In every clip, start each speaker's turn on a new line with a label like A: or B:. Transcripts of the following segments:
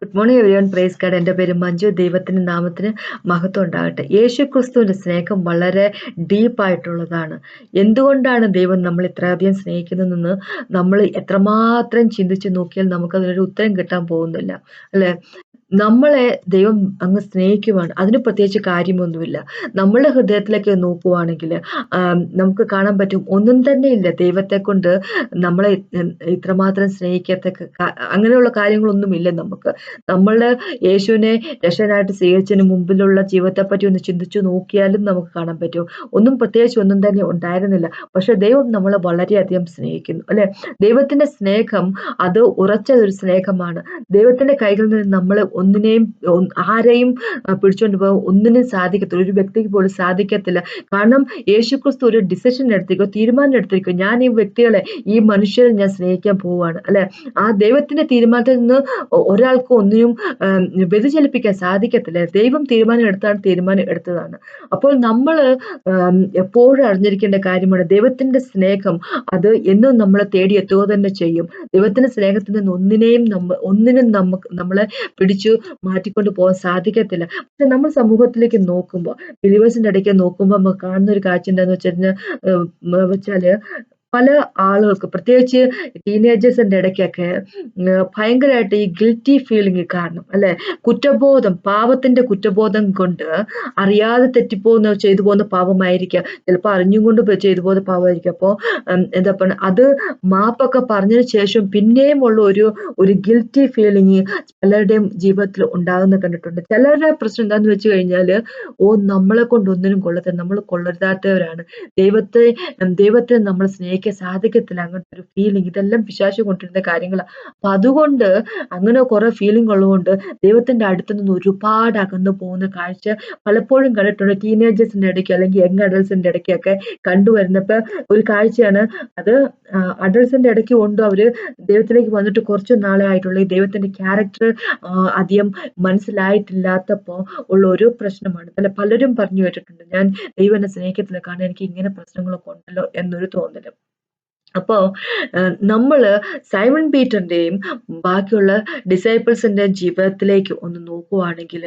A: Good morning everyone praise God എന്റെ പേര് മഞ്ജു. ദൈവത്തിന്റെ നാമത്തിന് മഹത്വം ഉണ്ടാകട്ടെ. യേശു ക്രിസ്തുവിന്റെ സ്നേഹം വളരെ ഡീപ്പായിട്ടുള്ളതാണ് എന്തുകൊണ്ടാണ് ദൈവം നമ്മൾ ഇത്രയധികം സ്നേഹിക്കുന്നതെന്ന് നമ്മൾ എത്രമാത്രം ചിന്തിച്ച് നോക്കിയാൽ നമുക്കതിനൊരു ഉത്തരം കിട്ടാൻ പോകുന്നില്ല. അല്ലേ? നമ്മളെ ദൈവം അങ്ങ് സ്നേഹിക്കുവാണ്. അതിന് പ്രത്യേകിച്ച് കാര്യമൊന്നുമില്ല. നമ്മളുടെ ഹൃദയത്തിലേക്ക് നോക്കുവാണെങ്കിൽ നമുക്ക് കാണാൻ പറ്റും ഒന്നും തന്നെ ഇല്ല. ദൈവത്തെ കൊണ്ട് നമ്മളെ ഇത്രമാത്രം സ്നേഹിക്കത്തക്ക അങ്ങനെയുള്ള കാര്യങ്ങളൊന്നുമില്ല നമുക്ക്. നമ്മളുടെ യേശുവിനെ രക്ഷനായിട്ട് സ്വീകരിച്ചതിന് മുമ്പിലുള്ള ജീവിതത്തെ പറ്റി ഒന്ന് ചിന്തിച്ചു നോക്കിയാലും നമുക്ക് കാണാൻ പറ്റും. ഒന്നും പ്രത്യേകിച്ച് ഒന്നും തന്നെ ഉണ്ടായിരുന്നില്ല. പക്ഷെ ദൈവം നമ്മളെ വളരെയധികം സ്നേഹിക്കുന്നു അല്ലെ? ദൈവത്തിന്റെ സ്നേഹം അത് ഉറച്ച ഒരു സ്നേഹമാണ്. ദൈവത്തിന്റെ കൈകളിൽ നിന്ന് നമ്മളെ ഒന്നിനെയും ആരെയും പിടിച്ചുകൊണ്ട് പോകാൻ ഒന്നിനും സാധിക്കത്തില്ല. ഒരു വ്യക്തിക്ക് പോലും സാധിക്കത്തില്ല. കാരണം യേശുക്രിസ്തു ഒരു ഡിസിഷൻ എടുത്തിരിക്കോ തീരുമാനം എടുത്തിരിക്കോ ഞാൻ ഈ വ്യക്തികളെ ഈ മനുഷ്യരെ ഞാൻ സ്നേഹിക്കാൻ പോവുകയാണ് അല്ലെ? ആ ദൈവത്തിന്റെ തീരുമാനത്തിൽ നിന്ന് ഒരാൾക്കും ഒന്നിനും വ്യതിചലിപ്പിക്കാൻ സാധിക്കത്തില്ല. ദൈവം തീരുമാനം എടുത്താണ് തീരുമാനം എടുത്തതാണ്. അപ്പോൾ നമ്മൾ എപ്പോഴും അറിഞ്ഞിരിക്കേണ്ട കാര്യമാണ് ദൈവത്തിന്റെ സ്നേഹം. അത് എന്നും നമ്മളെ തേടിയെത്തുക തന്നെ ചെയ്യും. ദൈവത്തിന്റെ സ്നേഹത്തിൽ നിന്ന് ഒന്നിനെയും നമ്മ ഒന്നിനും നമുക്ക് നമ്മളെ പിടിച്ചു മാറ്റിക്കൊണ്ട് പോകാൻ സാധിക്കത്തില്ല. പക്ഷെ നമ്മൾ സമൂഹത്തിലേക്ക് നോക്കുമ്പോൾ ബിലീവേഴ്സിന്റെ ഇടയ്ക്ക് നോക്കുമ്പോൾ നമ്മൾ കാണുന്ന ഒരു കാഴ്ച എന്താന്ന് വെച്ചാൽ വെച്ചാൽ പല ആളുകൾക്ക് പ്രത്യേകിച്ച് ടീനേജേഴ്സിന്റെ ഇടയ്ക്കൊക്കെ ഭയങ്കരമായിട്ട് ഈ ഗിൽറ്റി ഫീലിംഗ് കാരണം അല്ലെ? കുറ്റബോധം പാവത്തിന്റെ കുറ്റബോധം കൊണ്ട് അറിയാതെ തെറ്റിപ്പോകുന്ന ചെയ്തു പോകുന്ന പാവമായിരിക്കാം. ചിലപ്പോൾ അറിഞ്ഞും കൊണ്ട് ചെയ്തു പോകുന്ന പാവമായിരിക്കും. അപ്പോൾ എന്താ പറയുക അത് മാപ്പൊക്കെ പറഞ്ഞതിന് ശേഷം പിന്നെയും ഉള്ള ഒരു ഒരു ഗിൽറ്റി ഫീലിംഗ് പലരുടെയും ജീവിതത്തിൽ ഉണ്ടാകുന്ന കണ്ടിട്ടുണ്ട്. ചിലരുടെ പ്രശ്നം എന്താന്ന് വെച്ച് കഴിഞ്ഞാൽ ഓ നമ്മളെ കൊണ്ട് ഒന്നിനും കൊള്ളത്തില്ല. നമ്മൾ കൊള്ളരുതാത്തവരാണ്. ദൈവത്തെ ദൈവത്തെ നമ്മൾ സ്നേഹിക്കും എനിക്ക് സാധിക്കത്തില്ല. അങ്ങനത്തെ ഒരു ഫീലിംഗ് ഇതെല്ലാം പിശാശു കൊണ്ടിരുന്ന കാര്യങ്ങളാണ് അപ്പൊ അതുകൊണ്ട് അങ്ങനെ കുറെ ഫീലിംഗ് ഉള്ളതുകൊണ്ട് ദൈവത്തിന്റെ അടുത്ത് നിന്ന് ഒരുപാട് അകന്നു പോകുന്ന കാഴ്ച പലപ്പോഴും കണ്ടിട്ടുണ്ട്. ടീനേജേഴ്സിന്റെ ഇടയ്ക്ക് അല്ലെങ്കിൽ യങ് അഡൽസിന്റെ ഇടയ്ക്കൊക്കെ കണ്ടുവരുന്നപ്പോ ഒരു കാഴ്ചയാണ്. അത് അഡൽസിന്റെ ഇടയ്ക്ക് കൊണ്ട് അവർ ദൈവത്തിലേക്ക് വന്നിട്ട് കുറച്ച് നാളെ ആയിട്ടുള്ള ദൈവത്തിന്റെ ക്യാരക്ടർ അധികം മനസ്സിലായിട്ടില്ലാത്തപ്പോ ഉള്ള ഒരു പ്രശ്നമാണ്. അല്ല പലരും പറഞ്ഞു കേട്ടിട്ടുണ്ട്. ഞാൻ ദൈവനെ സ്നേഹിക്കത്തില്ല. കാരണം എനിക്ക് ഇങ്ങനെ പ്രശ്നങ്ങളൊക്കെ ഉണ്ടല്ലോ എന്നൊരു തോന്നലും. അപ്പോൾ നമ്മൾ സൈമൺ പീറ്ററിന്റെയും ബാക്കിയുള്ള ഡിസൈപ്പിൾസിന്റെയും ജീവിതത്തിലേക്ക് ഒന്ന് നോക്കുവാണെങ്കിൽ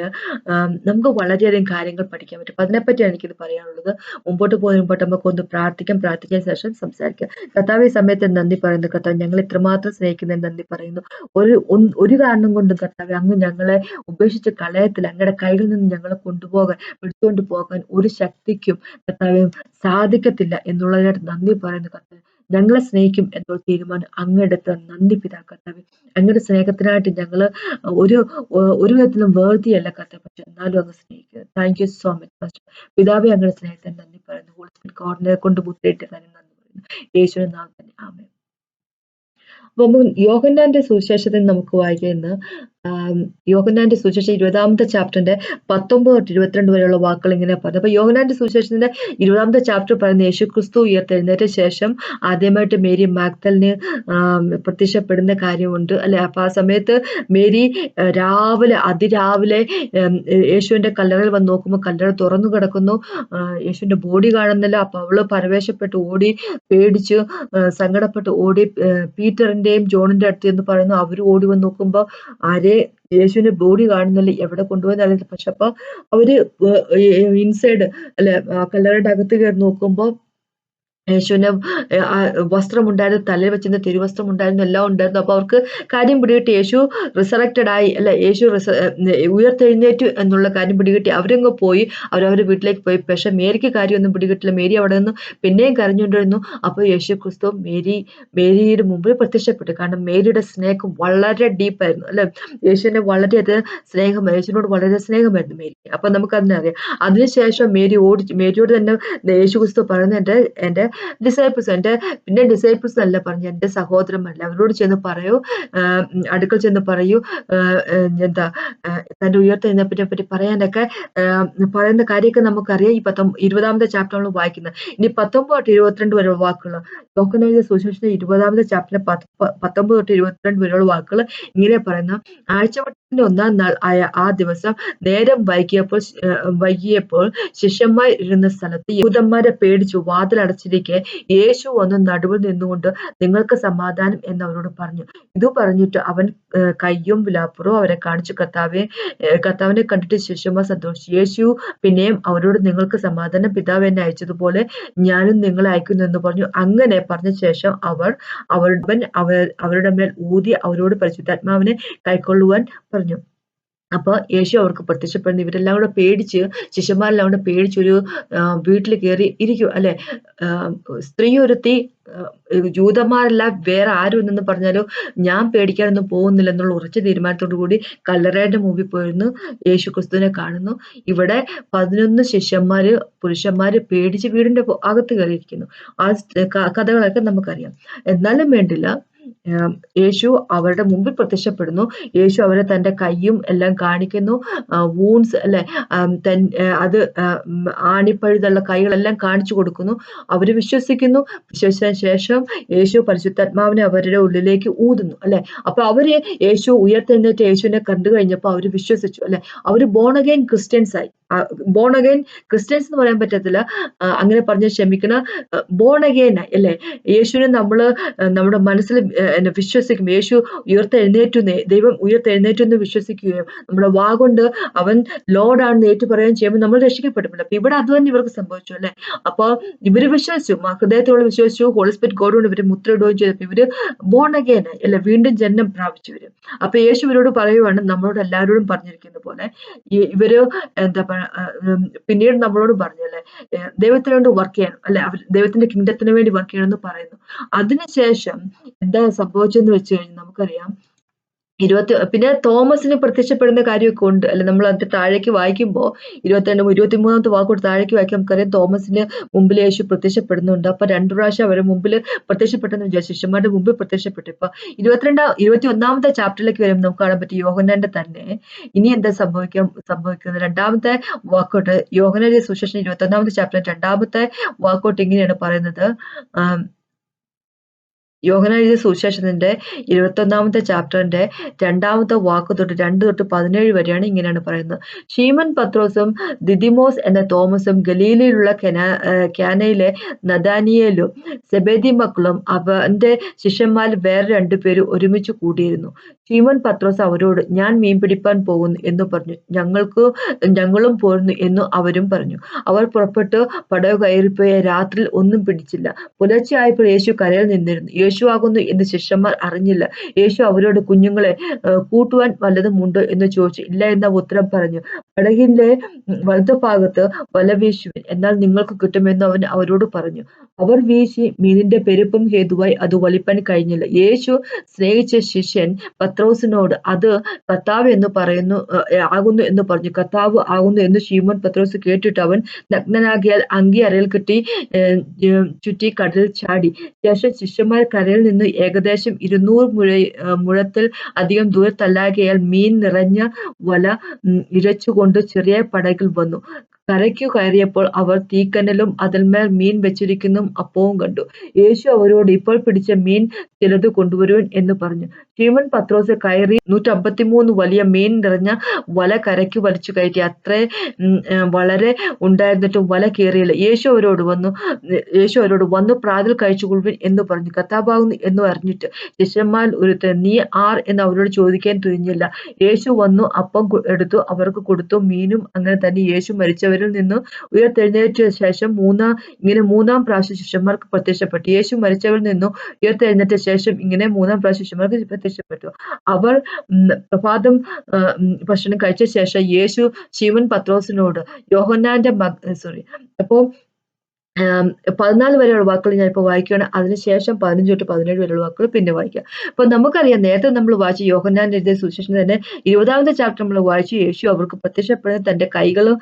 A: നമുക്ക് വളരെയധികം കാര്യങ്ങൾ പഠിക്കാൻ പറ്റും. അപ്പം അതിനെപ്പറ്റിയാണ് എനിക്കിത് പറയാനുള്ളത്. മുമ്പോട്ട് പോയി മുമ്പോട്ട് നമുക്ക് ഒന്ന് പ്രാർത്ഥിക്കാം. പ്രാർത്ഥിക്കാൻ ശേഷം സംസാരിക്കാം. കർത്താവ് ഈ സമയത്ത് നന്ദി പറയുന്നു. കർത്താവ് ഞങ്ങൾ ഇത്രമാത്രം സ്നേഹിക്കുന്നതിന് നന്ദി പറയുന്നു. ഒരു ഒരു കാരണം കൊണ്ടും കർത്താവ് അങ്ങ് ഞങ്ങളെ ഉപേക്ഷിച്ച് കളയത്തിൽ അങ്ങയുടെ കയ്യിൽ നിന്ന് ഞങ്ങളെ കൊണ്ടുപോകാൻ പിടിച്ചുകൊണ്ട് പോകാൻ ഒരു ശക്തിക്കും കർത്താവ് സാധിക്കത്തില്ല എന്നുള്ളതിനായിട്ട് നന്ദി പറയുന്നു കർത്താവ്. ഞങ്ങളെ സ്നേഹിക്കും എന്നൊരു തീരുമാനം അങ്ങെടുത്ത നന്ദി പിതാ കർത്താവ് അങ്ങയുടെ സ്നേഹത്തിനായിട്ട് ഞങ്ങൾ ഒരു ഒരു വിധത്തിലും വേർതിയല്ല കർത്താവ് പക്ഷെ എന്നാലും അങ്ങ് സ്നേഹിക്കുക. Thank you so much first പിതാവെ അങ്ങയുടെ സ്നേഹത്തിന് നന്ദി പറയുന്നു. കോർണറെ കൊണ്ട് ബുദ്ധിയിട്ട് തന്നെ നന്ദി പറയുന്നു. നാം തന്നെ. ആമേ അപ്പൊ യോഹന്നാന്റെ സുവിശേഷത്തിൽ നമുക്ക് വായിക്കുന്ന യോഹനാന്റെ സുവിശേഷം ഇരുപതാമത്തെ ചാപ്റ്ററിന്റെ പത്തൊമ്പത് തൊട്ട് ഇരുപത്തിരണ്ട് വരെയുള്ള വാക്കുകൾ ഇങ്ങനെ പറഞ്ഞു അപ്പൊ യോഹനാന്റെ സുവിശേഷത്തിന്റെ ഇരുപതാമത്തെ ചാപ്റ്റർ പറയുന്ന യേശു ക്രിസ്തു ഉയർത്തെഴുന്നേറ്റ ശേഷം ആദ്യമായിട്ട് മേരി മാക്തലിന് പ്രത്യക്ഷപ്പെടുന്ന കാര്യമുണ്ട്. അല്ലെ? അപ്പൊ ആ സമയത്ത് മേരി രാവിലെ അതിരാവിലെ യേശുവിന്റെ കല്ലറയിൽ വന്ന് നോക്കുമ്പോൾ കല്ലറ തുറന്നു കിടക്കുന്നു. യേശുവിന്റെ ബോഡി കാണുന്നില്ല. അപ്പൊ അവൾ പരവേശപ്പെട്ട് ഓടി പേടിച്ച് സങ്കടപ്പെട്ട് ഓടി പീറ്ററിന്റെയും ജോണിന്റെ അടുത്ത് എന്ന് പറയുന്നു. അവർ ഓടി വന്ന് നോക്കുമ്പോൾ ആരെ യേശുവിന്റെ ബോഡി കാണുന്നില്ല എവിടെ കൊണ്ടുപോയെന്ന് അറിയില്ല പക്ഷെ അപ്പൊ അവർ ഇൻസൈഡ് അല്ലെ കല്ലറയുടെ അകത്ത് കയറി നോക്കുമ്പോൾ യേശുവിന് വസ്ത്രമുണ്ടായിരുന്നു തലയിൽ വെച്ചിരുന്ന തിരുവസ്ത്രം ഉണ്ടായിരുന്നു എല്ലാം ഉണ്ടായിരുന്നു. അപ്പോൾ അവർക്ക് കാര്യം പിടികിട്ടി. യേശു റിസറക്റ്റഡ് ആയി. അല്ല യേശു റിസ ഉയർത്തെഴുന്നേറ്റു എന്നുള്ള കാര്യം പിടികിട്ടി. അവരങ്ങ് പോയി. അവരവരുടെ വീട്ടിലേക്ക് പോയി. പക്ഷെ മേരിക്ക് കാര്യമൊന്നും പിടികിട്ടില്ല. മേരി അവിടെ നിന്ന് പിന്നെയും കരഞ്ഞുകൊണ്ടിരുന്നു. അപ്പോൾ യേശു ക്രിസ്തു മേരി മേരിയുടെ മുമ്പിൽ പ്രത്യക്ഷപ്പെട്ടു. കാരണം മേരിയുടെ സ്നേഹം വളരെ ഡീപ്പായിരുന്നു അല്ലെ? യേശുവിനെ വളരെയധികം സ്നേഹം യേശുവിനോട് വളരെ സ്നേഹമായിരുന്നു മേരി. അപ്പൊ നമുക്ക് അതിനെ അറിയാം. അതിനുശേഷം മേരി ഓടി മേരിയോട് തന്നെ യേശു ക്രിസ്തു പറയുന്നത് എന്റെ എന്റെ ഡിസൈപ്പിൾസ് എന്റെ പിന്നെ ഡിസൈപ്പിൾസ് അല്ല പറഞ്ഞു എന്റെ സഹോദരന്മാരല്ല അവരോട് ചെന്ന് പറയൂ. അടുക്കൽ ചെന്ന് പറയൂ. എന്താ തന്റെ ഉയർത്തെഴുന്നേപ്പിനെ പറ്റി പറയാനൊക്കെ പറയുന്ന കാര്യമൊക്കെ നമുക്കറിയാം. ഈ പത്തൊ ഇരുപതാമത്തെ ചാപ്റ്റർ വായിക്കുന്നത്. ഇനി പത്തൊമ്പത് തൊട്ട് ഇരുപത്തിരണ്ട് വരെയുള്ള വാക്കുകൾ ലോക്കനെഴുതിയ സുശേഷന്റെ ഇരുപതാമത്തെ ചാപ്റ്ററിലെ പത്തൊമ്പത് തൊട്ട് ഇരുപത്തിരണ്ട് വരെയുള്ള വാക്കുകൾ ഇങ്ങനെ പറയുന്ന. ആഴ്ചവട്ട ഒന്നാം നാൾ ആയ ആ ദിവസം നേരം വൈകിയപ്പോൾ വൈകിയപ്പോൾ ശിഷ്യന്മാർ ഇരുന്ന സ്ഥലത്ത് യൂതന്മാരെ പേടിച്ചു വാതിലടച്ചിരിക്കെ യേശു ഒന്ന് നടുവിൽ നിന്നുകൊണ്ട് നിങ്ങൾക്ക് സമാധാനം എന്ന് അവരോട് പറഞ്ഞു. ഇത് പറഞ്ഞിട്ട് അവൻ കയ്യും വിലാപ്പുറവും അവരെ കാണിച്ചു. കർത്താവെ കർത്താവിനെ കണ്ടിട്ട് ശിഷ്യന്മാർ സന്തോഷിച്ചു. യേശു പിന്നെയും അവരോട് നിങ്ങൾക്ക് സമാധാനം പിതാവ് എന്നെ അയച്ചതുപോലെ ഞാനും നിങ്ങളെ അയക്കുന്നു എന്ന് പറഞ്ഞു. അങ്ങനെ പറഞ്ഞ ശേഷം അവർ അവരുടെ അവരുടെ മേൽ ഊതി അവരോട് പരിശുദ്ധാത്മാവിനെ കൈക്കൊള്ളുവാൻ പറഞ്ഞു അപ്പോൾ യേശു അവർക്ക് പ്രത്യക്ഷപ്പെടുന്നു. ഇവരെല്ലാം കൂടെ പേടിച്ച് ശിഷ്യന്മാരെല്ലാം കൂടെ പേടിച്ച് ഒരു വീട്ടിൽ കയറി ഇരിക്കും അല്ലെ? സ്ത്രീ ഒരുത്തി ജൂതന്മാരെല്ലാം വേറെ ആരും എന്നു പറഞ്ഞാലോ ഞാൻ പേടിക്കാനൊന്നും പോകുന്നില്ല എന്നുള്ള ഉറച്ച തീരുമാനത്തോടു കൂടി കല്ലറയുടെ മുമ്പിൽ പോയിരുന്നു. യേശു ക്രിസ്തുവിനെ കാണുന്നു. ഇവിടെ പതിനൊന്ന് ശിഷ്യന്മാര് പുരുഷന്മാര് പേടിച്ച് വീടിന്റെ അകത്ത് കയറിയിരിക്കുന്നു. ആ കഥകളൊക്കെ നമുക്കറിയാം. എന്നാലും വേണ്ടില്ല. യേശു അവരുടെ മുമ്പിൽ പ്രത്യക്ഷപ്പെടുന്നു. യേശു അവരെ തന്റെ കൈയും എല്ലാം കാണിക്കുന്നു. വൂൺസ് അല്ലെ അത് ആണിപ്പഴുതുള്ള കൈകളെല്ലാം കാണിച്ചു കൊടുക്കുന്നു. അവർ വിശ്വസിക്കുന്നു. വിശ്വസിച്ചതിന് ശേഷം യേശു പരിശുദ്ധാത്മാവിനെ അവരുടെ ഉള്ളിലേക്ക് ഊതുന്നു അല്ലെ. അപ്പൊ അവർ യേശു ഉയർത്തെഴുന്നേറ്റ് യേശുവിനെ കണ്ടു കഴിഞ്ഞപ്പോൾ അവർ വിശ്വസിച്ചു അല്ലെ. അവർ ബോൺ അഗൈൻ ക്രിസ്ത്യൻസ് ആയി. ബോൺ അഗൈൻ ക്രിസ്ത്യൻസ് എന്ന് പറയാൻ പറ്റത്തില്ല. അങ്ങനെ പറഞ്ഞ് ക്ഷമിക്കണം. ബോൺ അഗൈൻ അല്ലേ? യേശുവിനെ നമ്മൾ നമ്മുടെ മനസ്സിൽ വിശ്വസിക്കും. യേശു ഉയർത്തെഴുന്നേറ്റു ദൈവം ഉയർത്തെഴുന്നേറ്റു എന്ന് വിശ്വസിക്കുകയും നമ്മുടെ വാ കൊണ്ട് അവൻ ലോഡാണെന്ന് ഏറ്റു പറയുകയും ചെയ്യുമ്പോൾ നമ്മൾ രക്ഷിക്കപ്പെട്ടില്ല അപ്പൊ ഇവിടെ അത് തന്നെ ഇവർക്ക് സംഭവിച്ചു അല്ലെ? അപ്പൊ ഇവർ വിശ്വസിച്ചു. ഹൃദയത്തോട് വിശ്വസിച്ചു. ഹോളിസ്പിറ്റ് ഗോഡ് കൊണ്ട് ഇവർ മുദ്രയിടുകയും ചെയ്തപ്പോൾ ഇവർ ബോൺ അഗൈൻ അല്ലെ? വീണ്ടും ജന്മം പ്രാപിച്ചു വരും അപ്പൊ യേശു ഇവരോട് പറയുവാണ് നമ്മളോട് എല്ലാവരോടും പറഞ്ഞിരിക്കുന്ന പോലെ ഇവർ എന്താ പിന്നീട് നമ്മളോട് പറഞ്ഞു അല്ലെ ദൈവത്തിന് വേണ്ടി വർക്ക് ചെയ്യണം അല്ലെ അവർ ദൈവത്തിന്റെ കിങ്ഡത്തിന് വേണ്ടി വർക്ക് ചെയ്യണം എന്ന് പറയുന്നു. അതിനുശേഷം എന്താ സംഭവിച്ചെന്ന് വെച്ച് കഴിഞ്ഞാൽ നമുക്കറിയാം ഇരുപത്തി പിന്നെ തോമസിന് പ്രത്യക്ഷപ്പെടുന്ന കാര്യമൊക്കെ ഉണ്ട്. അല്ലെ നമ്മൾ അതിന്റെ താഴേക്ക് വായിക്കുമ്പോൾ ഇരുപത്തിരണ്ട് ഇരുപത്തി മൂന്നാമത്തെ വാക്കോട്ട് താഴേക്ക് വായിക്കാൻ നമുക്കറിയാം തോമസിന് മുമ്പിൽ യേശു പ്രത്യക്ഷപ്പെടുന്നുണ്ട്. അപ്പൊ രണ്ടു പ്രാവശ്യം അവരെ മുമ്പിൽ പ്രത്യക്ഷപ്പെട്ടെന്ന് വിചാരിച്ചു. ശിഷ്യന്മാരുടെ മുമ്പിൽ പ്രത്യക്ഷപ്പെട്ടു. ഇപ്പൊ ഇരുപത്തിരണ്ടാം ഇരുപത്തി ഒന്നാമത്തെ ചാപ്റ്ററിലേക്ക് വരുമ്പോൾ നമുക്ക് കാണാൻ പറ്റും യോഹനാന്റെ തന്നെ. ഇനി എന്താ സംഭവിക്കാൻ സംഭവിക്കുന്നത്? രണ്ടാമത്തെ വാക്കോട്ട് യോഹനന്റെ സുശേഷൻ ഇരുപത്തി ഒന്നാമത്തെ ചാപ്റ്റർ രണ്ടാമത്തെ വാക്കോട്ട് ഇങ്ങനെയാണ് പറയുന്നത്? യോഹന എഴുതിയ സുവിശേഷത്തിന്റെ ഇരുപത്തൊന്നാമത്തെ ചാപ്റ്ററിന്റെ രണ്ടാമത്തെ വാക്ക് തൊട്ട് രണ്ട് തൊട്ട് പതിനേഴ് വരെയാണ് ഇങ്ങനെയാണ് പറയുന്നത്. ഷീമൻ പത്രോസും ദിദിമോസ് എന്ന തോമസും ഗലീലയിലുള്ള ക്യാനയിലെ നദാനിയേലും സെബേദി മക്കളും അവന്റെ ശിഷ്യന്മാരിൽ വേറെ രണ്ടുപേരും ഒരുമിച്ച് കൂടിയിരുന്നു. ഷീമൻ പത്രോസ് അവരോട് ഞാൻ മീൻ പിടിപ്പാൻ പോകുന്നു എന്ന് പറഞ്ഞു. ഞങ്ങൾക്ക് ഞങ്ങളും പോരുന്നു എന്നു അവരും പറഞ്ഞു. അവർ പുറപ്പെട്ട് പടവ് കയറിപ്പോയ രാത്രിയിൽ ഒന്നും പിടിച്ചില്ല. പുലർച്ചെ ആയപ്പോൾ യേശു കരയിൽ നിന്നിരുന്നു. യേശു ആകുന്നു എന്ന് ശിഷ്യന്മാർ അറിഞ്ഞില്ല. യേശു അവരോട് കുഞ്ഞുങ്ങളെ കൂട്ടുവാൻ വല്ലതും ഉണ്ടോ എന്ന് ചോദിച്ചു. ഇല്ല എന്ന ഉത്തരം പറഞ്ഞു. പടകിന്റെ വലതുഭാഗത്ത് വല വീശുവിൻ എന്നാൽ നിങ്ങൾക്ക് കിട്ടുമെന്ന് അവൻ അവരോട് പറഞ്ഞു. അവർ വീശി മീനിന്റെ പെരുപ്പം ഹേതുവായി അത് വലിപ്പാൻ കഴിഞ്ഞില്ല. യേശു സ്നേഹിച്ച ശിഷ്യൻ പത്രോസിനോട് അത് കർത്താവ് എന്ന് പറയുന്നു ആകുന്നു എന്ന് പറഞ്ഞു. കർത്താവ് ആകുന്നു എന്ന് ഷീമോൻ പത്രോസ് കേട്ടിട്ട് അവൻ നഗ്നനാകിയാൽ അങ്കി അരയിൽ കിട്ടി ചുറ്റി കടലിൽ ചാടി. ശേഷം ശിഷ്യന്മാർ കരയിൽ നിന്ന് ഏകദേശം ഇരുന്നൂറ് മുഴ മുഴത്തിൽ അധികം ദൂരത്തല്ലാകയാൽ മീൻ നിറഞ്ഞ വല ഇരച്ചുകൊണ്ട് ചെറിയ പടകിൽ വന്നു. കരയ്ക്കു കയറിയപ്പോൾ അവർ തീക്കനലും അതിന്മേൽ മീൻ വെച്ചിരിക്കുന്നു അപ്പവും കണ്ടു. യേശു അവരോട് ഇപ്പോൾ പിടിച്ച മീൻ ചിലത് കൊണ്ടുവരുവൻ എന്ന് പറഞ്ഞു. ഷീമൻ പത്രോസ് കയറി നൂറ്റമ്പത്തിമൂന്ന് വലിയ മീൻ നിറഞ്ഞ വല കരയ്ക്ക് വലിച്ചു കയറ്റി. അത്ര വളരെ ഉണ്ടായിരുന്നിട്ടും വല കയറിയില്ല. യേശു അവരോട് വന്നു യേശു അവരോട് വന്നു പ്രാതിൽ കഴിച്ചുകൊള്ളുവിൻ എന്ന് പറഞ്ഞു. കഥാഭാഗം എന്ന് അറിഞ്ഞിട്ട് ശിഷ്യന്മാർ ഒരു നീ ആർ എന്ന് അവരോട് ചോദിക്കാൻ തുനിഞ്ഞില്ല. യേശു വന്നു അപ്പം എടുത്തു അവർക്ക് കൊടുത്തു മീനും അങ്ങനെ തന്നെ യേശു മരിച്ചവരിൽ നിന്നും ഉയർത്തെഴുന്നേറ്റ ശേഷം മൂന്നാം ഇങ്ങനെ മൂന്നാം പ്രാവശ്യം ശിഷ്യന്മാർക്ക് പ്രത്യക്ഷപ്പെട്ടു. യേശു മരിച്ചവരിൽ നിന്നും ഉയർത്തെഴുന്നേറ്റ ശേഷം ഇങ്ങനെ മൂന്നാം പ്രാവശ്യം ശിഷ്യന്മാർക്ക് പ്രത്യക്ഷപ്പെട്ടു അവർ പ്രഭാതം ഭക്ഷണം കഴിച്ച ശേഷം യേശു ശിവൻ പത്രോസിനോട് യോഹന്നാന്റെ മ സോറി അപ്പോ പതിനാല് വരെയുള്ള വാക്കുകൾ ഞാൻ ഇപ്പോൾ വായിക്കുകയാണ്. അതിനുശേഷം പതിനഞ്ച് തൊട്ട് പതിനേഴ് വരെയുള്ള വാക്കുകൾ പിന്നെ വായിക്കുക. അപ്പോൾ നമുക്കറിയാം നേരത്തെ നമ്മൾ വായിച്ച യോഹന്നാൻ എഴുതിയ സുശേഷം തന്നെ ഇരുപതാമത്തെ ചാപ്റ്റർ നമ്മൾ വായിച്ചു യേശു അവർക്ക് പ്രത്യക്ഷപ്പെടുന്ന തന്റെ കൈകളും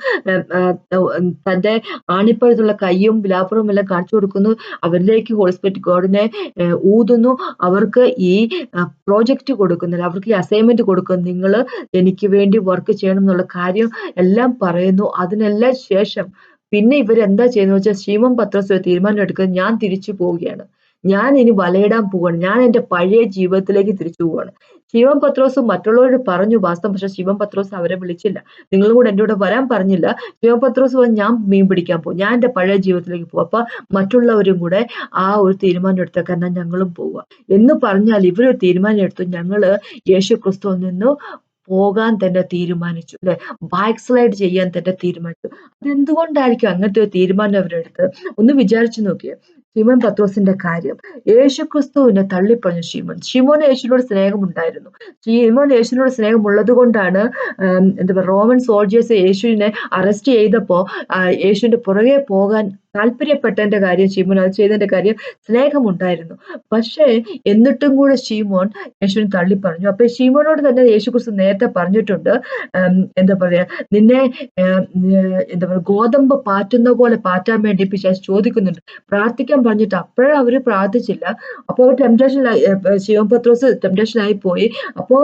A: തന്റെ ആണിപ്പഴുത്തുള്ള കൈയും വിലാപ്പുറവും എല്ലാം കാണിച്ചു കൊടുക്കുന്നു. അവരിലേക്ക് ഹോളിസ്പിറ്റ് ഗോഡിനെ ഊതുന്നു. അവർക്ക് ഈ പ്രോജക്റ്റ് കൊടുക്കുന്നില്ല. അവർക്ക് ഈ അസൈൻമെന്റ് കൊടുക്കുന്നു. നിങ്ങൾ എനിക്ക് വേണ്ടി വർക്ക് ചെയ്യണം എന്നുള്ള കാര്യം എല്ലാം പറയുന്നു. അതിനെല്ലാം ശേഷം പിന്നെ ഇവരെന്താ ചെയ്യുന്നത് വെച്ചാൽ ശ്രീമൻ പത്രസ് തീരുമാനം എടുക്കുന്നത് ഞാൻ തിരിച്ചു പോവുകയാണ്. ഞാൻ ഇനി വലയിടാൻ പോവാണ്. ഞാൻ എന്റെ പഴയ ജീവിതത്തിലേക്ക് തിരിച്ചു പോവാണ്. ശിവൻ പത്രോസ് മറ്റുള്ളവരോട് പറഞ്ഞു വാസ്തവം പക്ഷെ ശിവൻ പത്രോസ് അവരെ വിളിച്ചില്ല. നിങ്ങളും കൂടെ എന്റെ കൂടെ വരാൻ പറഞ്ഞില്ല. ശിവൻ പത്രോസ് പറഞ്ഞു ഞാൻ മീൻ പിടിക്കാൻ പോകും ഞാൻ എന്റെ പഴയ ജീവിതത്തിലേക്ക് പോകും അപ്പൊ മറ്റുള്ളവരും കൂടെ ആ ഒരു തീരുമാനം എടുത്തേക്കാൻ ഞങ്ങളും പോവുക. എന്ന് പറഞ്ഞാൽ ഇവരൊരു തീരുമാനം എടുത്തു. ഞങ്ങൾ യേശു ക്രിസ്തുവിൽ നിന്ന് പോകാൻ തന്നെ തീരുമാനിച്ചു അല്ലെ? ബാക്ക് സ്ലൈഡ് ചെയ്യാൻ തന്നെ തീരുമാനിച്ചു. അതെന്തുകൊണ്ടായിരിക്കും അങ്ങനത്തെ ഒരു തീരുമാനം അവരെടുത്ത് ഒന്ന് വിചാരിച്ചു നോക്കിയേ. ശിമോൻ പത്രോസിന്റെ കാര്യം. യേശുക്രിസ്തുവിനെ തള്ളിപ്പറഞ്ഞു ശിമോൻ. ഷിമോൻ യേശുവിനോട് സ്നേഹമുണ്ടായിരുന്നു. ഷിമോൻ യേശുവിനോട് സ്നേഹമുള്ളത് കൊണ്ടാണ് എന്താ പറയുക റോമൻ സോൾജിയേഴ്സ് യേശുവിനെ അറസ്റ്റ് ചെയ്തപ്പോ യേശുവിന്റെ പുറകെ പോകാൻ താല്പര്യപ്പെട്ടതിന്റെ കാര്യം ഷീമോൻ അത് ചെയ്തതിന്റെ കാര്യം സ്നേഹമുണ്ടായിരുന്നു. പക്ഷേ എന്നിട്ടും കൂടെ ഷീമോൻ യേശുവിനെ തള്ളി പറഞ്ഞു അപ്പൊ ഷീമോനോട് തന്നെ യേശു ക്രിസ്തു നേരത്തെ പറഞ്ഞിട്ടുണ്ട് എന്താ പറയാ നിന്നെ എന്താ പറയാ ഗോതമ്പ് പാറ്റുന്ന പോലെ പാറ്റാൻ വേണ്ടി ചോദിക്കുന്നുണ്ട്. പ്രാർത്ഥിക്കാൻ പറഞ്ഞിട്ട് അപ്പോഴും അവർ പ്രാർത്ഥിച്ചില്ല. അപ്പോൾ അവർ ടെംപ്റ്റേഷനിലായി ശിവൻ പത്രോസ് ടെംപ്റ്റേഷനായി പോയി. അപ്പോൾ